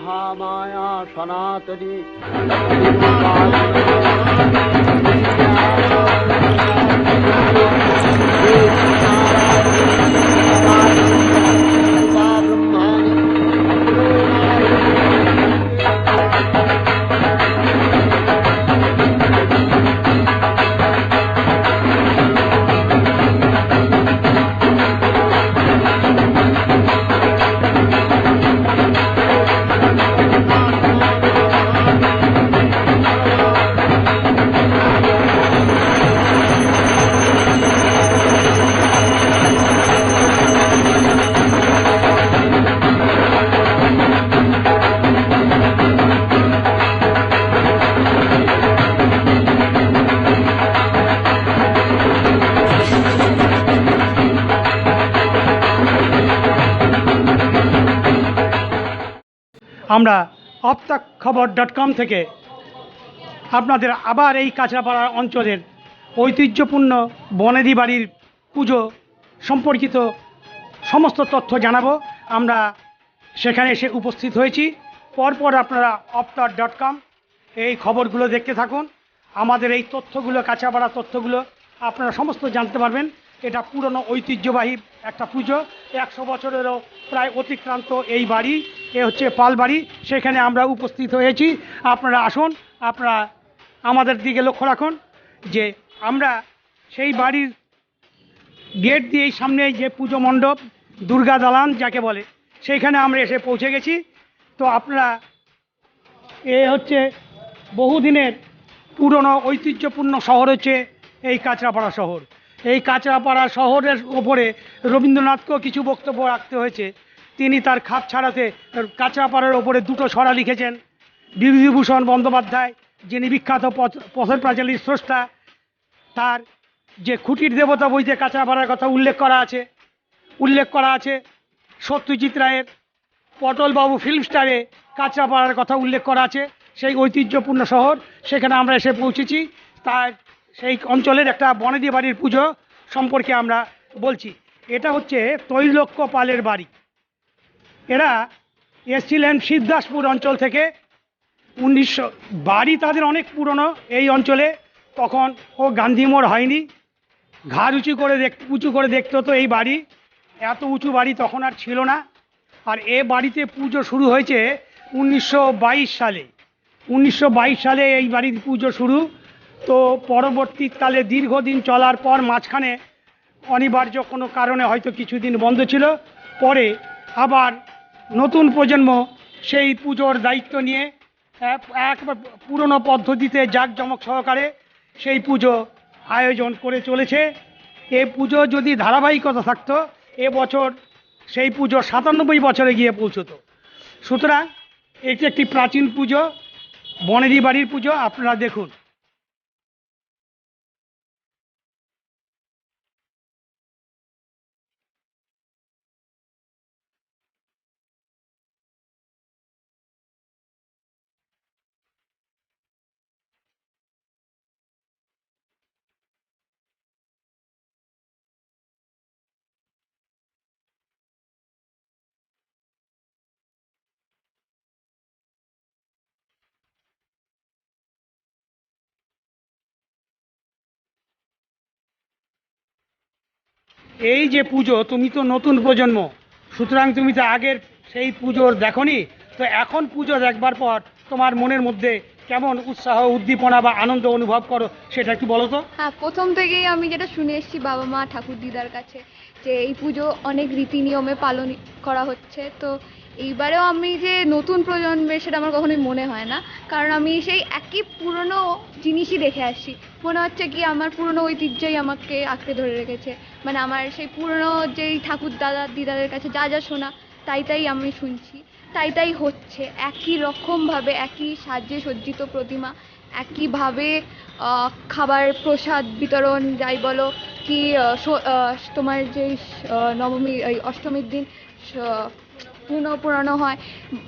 মহামায়া সনাতনী আমরা অপ্তাক খবর ডট কম থেকে আপনাদের আবার এই কাঁচরাপাড়া অঞ্চলের ঐতিহ্যপূর্ণ বনেদি বাড়ির পুজো সম্পর্কিত সমস্ত তথ্য জানাব। আমরা সেখানে এসে উপস্থিত হয়েছি। পরপর আপনারা অপ্তার ডট কম এই খবরগুলো দেখতে থাকুন। আমাদের এই তথ্যগুলো কাঁচাপাড়া তথ্যগুলো আপনারা সমস্ত জানতে পারবেন। এটা পুরনো ঐতিহ্যবাহী একটা পুজো। একশো বছরেরও প্রায় অতিক্রান্ত এই বাড়ি। এ হচ্ছে পালবাড়ি, সেখানে আমরা উপস্থিত হয়েছি। আপনারা আসুন, আপনারা আমাদের দিকে লক্ষ্য রাখুন যে আমরা সেই বাড়ির গেট দিয়েই সামনে যে পুজো মণ্ডপ, দুর্গা দালান যাকে বলে সেইখানে আমরা এসে পৌঁছে গেছি। তো আপনারা, এ হচ্ছে বহুদিনের পুরনো ঐতিহ্যপূর্ণ শহর হচ্ছে এই কাঁচরাপাড়া শহর। এই কাঁচরাপাড়া শহরের ওপরে রবীন্দ্রনাথকেও কিছু বক্তব্য রাখতে হয়েছে। তিনি তার খাপ ছাড়াতে কাঁচরাপাড়ার ওপরে দুটো ছড়া লিখেছেন। বিভূতিভূষণ বন্দ্যোপাধ্যায়, যিনি বিখ্যাত পথ- পথের প্রাচালীর স্রষ্টা, তার যে খুঁটির দেবতা বইতে কাঁচরাপাড়ার কথা উল্লেখ করা আছে, উল্লেখ করা আছে, সত্যজিৎ রায়ের পটলবাবু ফিল্ম স্টারে কাঁচরাপাড়ার কথা উল্লেখ করা আছে, সেই ঐতিহ্যপূর্ণ শহর, সেখানে আমরা এসে পৌঁছেছি, তার সেই অঞ্চলের একটা বনেদি বাড়ির পুজো সম্পর্কে আমরা বলছি। এটা হচ্ছে তৈলক্য পালের বাড়ি। এরা এসছিলেন সিদ্ধাসপুর অঞ্চল থেকে। উনিশশো বাড়ি তাদের অনেক পুরনো এই অঞ্চলে। তখন ও গান্ধী মোড় হয়নি। ঘাড় উঁচু করে দেখ, উঁচু করে দেখতে হতো এই বাড়ি। এত উঁচু বাড়ি তখন আর ছিল না। আর এ বাড়িতে পুজো শুরু হয়েছে উনিশশো বাইশ সালে। উনিশশো বাইশ সালে এই বাড়ির পুজো শুরু। তো পরবর্তীকালে দীর্ঘদিন চলার পর মাঝখানে অনিবার্য কোনো কারণে হয়তো কিছুদিন বন্ধ ছিল। পরে আবার নতুন প্রজন্ম সেই পুজোর দায়িত্ব নিয়ে, এক পুরনো পদ্ধতিতে জাঁকজমক সহকারে সেই পুজো আয়োজন করে চলেছে। এ পুজো যদি ধারাবাহিকতা থাকতো, এ বছর সেই পুজো সাতানব্বই বছরে গিয়ে পৌঁছতো। সুতরাং এটি একটি প্রাচীন পুজো, বনেদি বাড়ির পুজো, আপনারা দেখুন। এই যে পুজো, তুমি তো নতুন প্রজন্ম। সুতরাং তুমি তো আগের সেই পুজোর দেখনি। তো এখন পুজো দেখবার পর তোমার মনের মধ্যে কেমন উৎসাহ, উদ্দীপনা বা আনন্দ অনুভব করো, সেটা একটু বলো তো। হ্যাঁ প্রথম থেকেই আমি যেটা শুনে এসেছি বাবা মা ঠাকুর দিদার কাছে, যে এই পুজো অনেক রীতি নিয়মে পালন করা হচ্ছে। তো এইবারেও আমি যে নতুন প্রজন্মের সেটা আমার কখনোই মনে হয় না। কারণ আমি সেই একই পুরনো জিনিসই দেখে আসছি। মনে হচ্ছে কি আমার পুরনো ঐতিহ্যই আমাকে আঁকড়ে ধরে রেখেছে। মানে আমার সেই পুরনো যেই ঠাকুর দাদা দিদাদের কাছে যা যা শোনা, তাই তাই আমি শুনছি। তাই তাই হচ্ছে। একই রকমভাবে, একই সাজে সজ্জিত প্রতিমা, একইভাবে খাবার প্রসাদ বিতরণ, যাই বলো, কি তোমার যে নবমী অষ্টমীর দিন পুনঃ পুরানো হয়।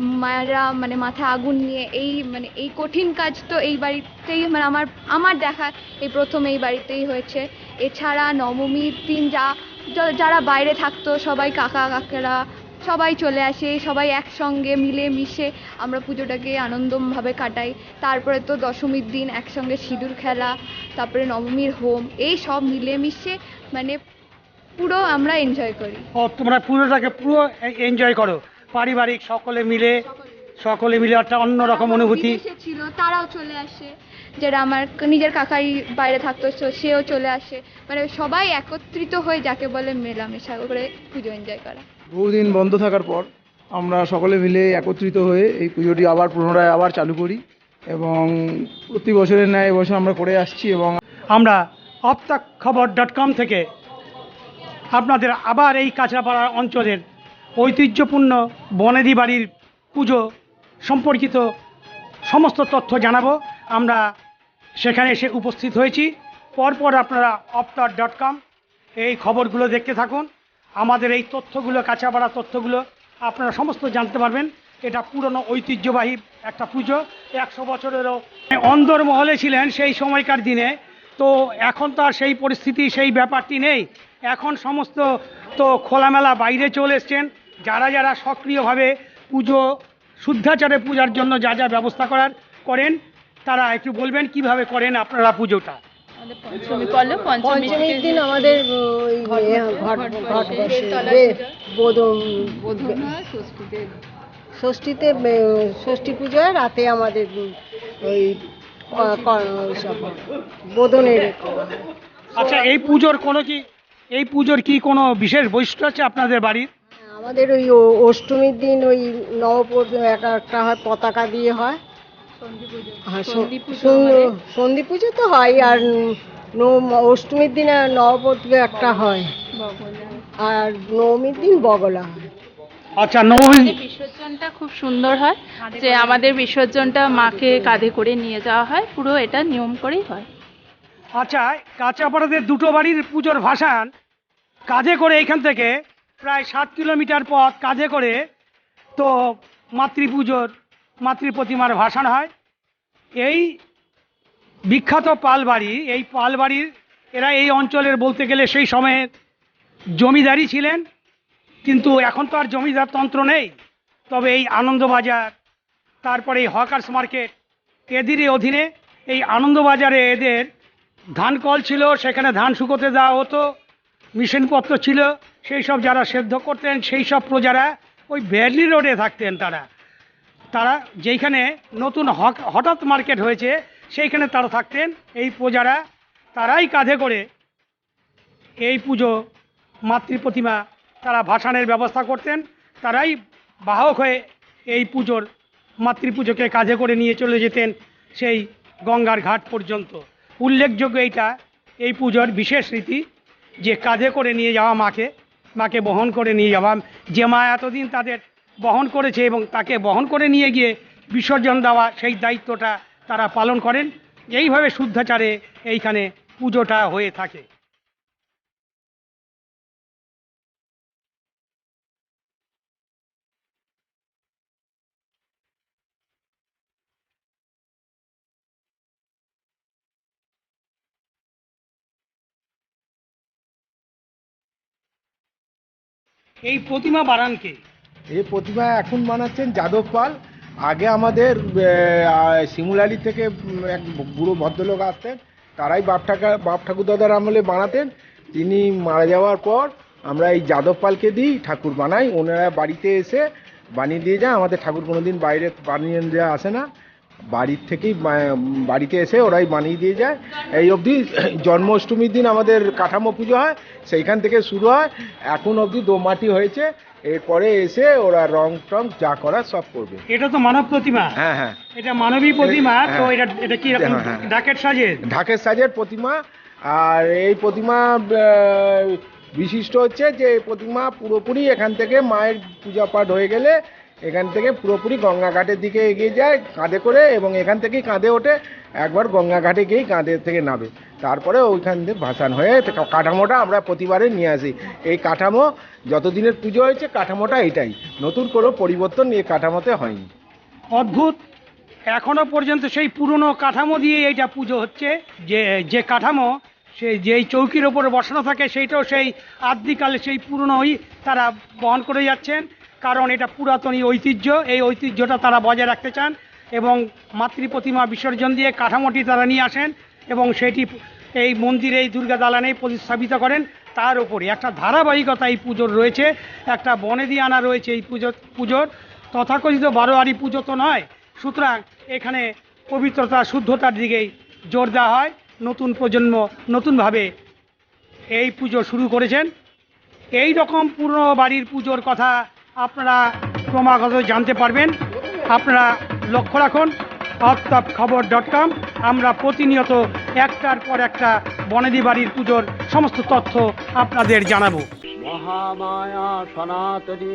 মায়েরা মানে মাথায় আগুন নিয়ে এই মানে এই কঠিন কাজ তো এই বাড়িতেই মানে আমার আমার দেখা এই প্রথম এই বাড়িতেই হয়েছে। এছাড়া নবমীর দিন যা, যা- যারা বাইরে থাকতো, সবাই কাকা, কাকেরা সবাই চলে আসে, সবাই একসঙ্গে মিলে মিশে আমরা পুজোটাকে আনন্দমভাবে কাটাই। তারপরে তো দশমীর দিন একসঙ্গে সিঁদুর খেলা, তারপরে নবমীর হোম, এই সব মিলে মিশে মানে পুরো আমরা এনজয় করি। ও, তোমরা পুরোটাকে পুরো এনজয় করো। পারিবারিক সকলে মিলে সকলে মিলে একটা অন্যরকম অনুভূতি। ছিল তারাও চলে আসে। যেটা আমার নিজের কাকাই বাইরে থাকতো সেও চলে আসে। মানে সবাই একত্রিত হয়ে যাকে বলে মেলামেশা করে পুজো এনজয় করা। বহুদিন বন্ধ থাকার পর আমরা সকলে মিলে একত্রিত হয়ে এই পুজোটি আবার পুনরায় আবার চালু করি এবং প্রতি বছরের ন্যায় এবছর আমরা করে আসছি এবং আমরা অপ্তাক খবর ডট কম থেকে আপনাদের আবার এই কাঁচরাপাড়া অঞ্চলের ঐতিহ্যপূর্ণ বনেদি বাড়ির পুজো সম্পর্কিত সমস্ত তথ্য জানাব। আমরা সেখানে এসে উপস্থিত হয়েছি। পরপর আপনারা অপ্তার ডট কম এই খবরগুলো দেখতে থাকুন। আমাদের এই তথ্যগুলো, কাঁচাপাড়া তথ্যগুলো আপনারা সমস্ত জানতে পারবেন। এটা পুরনো ঐতিহ্যবাহী একটা পুজো। একশো বছরেরও অন্দরমহলে ছিলেন সেই সময়কার দিনে। তো এখন তো আর সেই পরিস্থিতি, সেই ব্যাপারটি নেই। এখন সমস্ত তো খোলামেলা বাইরে চলে এসছেন। যারা যারা সক্রিয়ভাবে পুজো শুদ্ধাচারে পূজার জন্য যা যা ব্যবস্থা করার করেন তারা একটু বলবেন কীভাবে করেন আপনারা পুজোটা? পঞ্চমী করল পঞ্চমী পঞ্চমীর দিন আমাদের বোধন ষষ্ঠীতে। ষষ্ঠী পুজোয় রাতে আমাদের ওই বোধনের আচ্ছা এই পুজোর কোনো কি এই পুজোর কি কোনো বিশেষ বৈশিষ্ট্য আছে আপনাদের বাড়ির? আমাদের ওই ও- অষ্টমীর দিন ওই নবপদ একটা একটা হয় পতাকা দিয়ে হয়। আর সন্ধি পুজো তো হয় আর অষ্টমীর দিনে নবপদ একটা হয়। আর নবমীর দিন বগলা হয়। আচ্ছা নবমী বিসর্জনটা খুব সুন্দর হয় যে আমাদের বিসর্জনটা মাকে কাঁধে করে নিয়ে যাওয়া হয় পুরো এটা নিয়ম করেই হয়। আচ্ছা কাঁচাপাড়াদের দুটো বাড়ির পুজোর ভাসান কাঁধে করে এখান থেকে প্রায় সাত কিলোমিটার পথ কাঁধে করে তো মাতৃপুজোর মাতৃ প্রতিমার ভাসান হয়। এই বিখ্যাত পালবাড়ি, এই পালবাড়ির এরা এই অঞ্চলের বলতে গেলে সেই সময়ে জমিদারি ছিলেন, কিন্তু এখন তো আর জমিদার তন্ত্র নেই। তবে এই আনন্দবাজার, তারপরে এই হকার্স মার্কেট, এদেরই অধীনে এই আনন্দবাজারে এদের ধান কল ছিল, সেখানে ধান শুকোতে দেওয়া হতো। মেশিনপত্র ছিল, সেই সব যারা সেদ্ধ করতেন, সেই সব প্রজারা ওই ব্যাডলি রোডে থাকতেন তারা। তারা যেইখানে নতুন হঠাৎ মার্কেট হয়েছে, সেইখানে তারা থাকতেন। এই প্রজারা, তারাই কাঁধে করে এই পুজো মাতৃ প্রতিমা তারা ভাসানের ব্যবস্থা করতেন। তারাই বাহক হয়ে এই পুজোর মাতৃপুজোকে কাঁধে করে নিয়ে চলে যেতেন সেই গঙ্গার ঘাট পর্যন্ত। উল্লেখযোগ্য এইটা, এই পুজোর বিশেষ রীতি যে কাঁধে করে নিয়ে যাওয়া মাকে মাকে বহন করে নিয়ে যাওয়া। যে মা এতদিন তাদের বহন করেছে এবং তাকে বহন করে নিয়ে গিয়ে বিসর্জন দেওয়া, সেই দায়িত্বটা তারা পালন করেন। এইভাবে শুদ্ধাচারে এইখানে পুজোটা হয়ে থাকে। এই প্রতিমা বারানকে এই প্রতিমা এখন বানাচ্ছেন যাদব পাল। আগে আমাদের শিমুলালি থেকে এক বুড়ো ভদ্রলোক আসতেন। তারাই বাপ ঠাকা, বাপ ঠাকুর দাদার আমলে বানাতেন। তিনি মারা যাওয়ার পর আমরা এই যাদব পালকে দিই, ঠাকুর বানাই। ওনারা বাড়িতে এসে বানিয়ে দিয়ে যায়। আমাদের ঠাকুর কোনোদিন বাইরে বানিয়ে দেওয়া আসে না। বাড়ির থেকেই বাড়িতে এসে ওরাই বানিয়ে দিয়ে যায়। এই অবধি জন্মাষ্টমীর দিন আমাদের কাঠামো পুজো হয় সেইখান থেকে শুরু হয়। এখন অবধি দোমাটি হয়েছে এরপরে এসে ওরা রং টং যা করার সব করবে। এটা তো মানব প্রতিমা। হ্যাঁ হ্যাঁ। এটা মানবী প্রতিমা তো হ্যাঁ। এটা এটা কি হ্যাঁ, হ্যাঁ। সাজের? ঢাকের সাজের প্রতিমা আর এই প্রতিমা বিশিষ্ট হচ্ছে যে প্রতিমা পুরোপুরি এখান থেকে মায়ের পূজা পাঠ হয়ে গেলে এখান থেকে পুরোপুরি গঙ্গা ঘাটের দিকে এগিয়ে যায়, কাঁধে করে এবং এখান থেকেই কাঁধে ওঠে। একবার গঙ্গা ঘাটে গিয়েই কাঁধে থেকে নামে। তারপরে ওইখান থেকে ভাসান হয়ে কাঠামোটা আমরা প্রতিবারে নিয়ে আসি। এই কাঠামো যতদিনের পুজো হয়েছে, কাঠামোটা এটাই। নতুন কোনো পরিবর্তন এই কাঠামোতে হয়নি। অদ্ভুত! এখনও পর্যন্ত সেই পুরনো কাঠামো দিয়ে এইটা পুজো হচ্ছে। যে যে কাঠামো সেই যেই চৌকির ওপরে বসানো থাকে, সেইটাও সেই আদ্যিকালে সেই পুরনোই তারা বহন করে যাচ্ছেন। কারণ এটা পুরাতনী ঐতিহ্য, এই ঐতিহ্যটা তারা বজায় রাখতে চান এবং মাতৃ প্রতিমা বিসর্জন দিয়ে কাঠামোটি তারা নিয়ে আসেন এবং সেটি এই মন্দিরে এই দুর্গা দালানে প্রতিস্থাপিত করেন। তার উপরে একটা ধারাবাহিকতা এই পুজোর রয়েছে, একটা বনেদি আনা রয়েছে এই পুজো, পুজোর। তথাকথিত বারোয়ারি পুজো তো নয়, সুতরাং এখানে পবিত্রতা, শুদ্ধতার দিকেই জোর দেওয়া হয়। নতুন প্রজন্ম নতুনভাবে এই পুজো শুরু করেছেন। এই রকম পুরনো বাড়ির পুজোর কথা আপনারা ক্রমাগত জানতে পারবেন। আপনারা লক্ষ্য রাখুন আফতাব খবর ডট কম। আমরা প্রতিনিয়ত একটার পর একটা বনেদি বাড়ির পুজোর সমস্ত তথ্য আপনাদের জানাব। মহামায়া সনাতনী।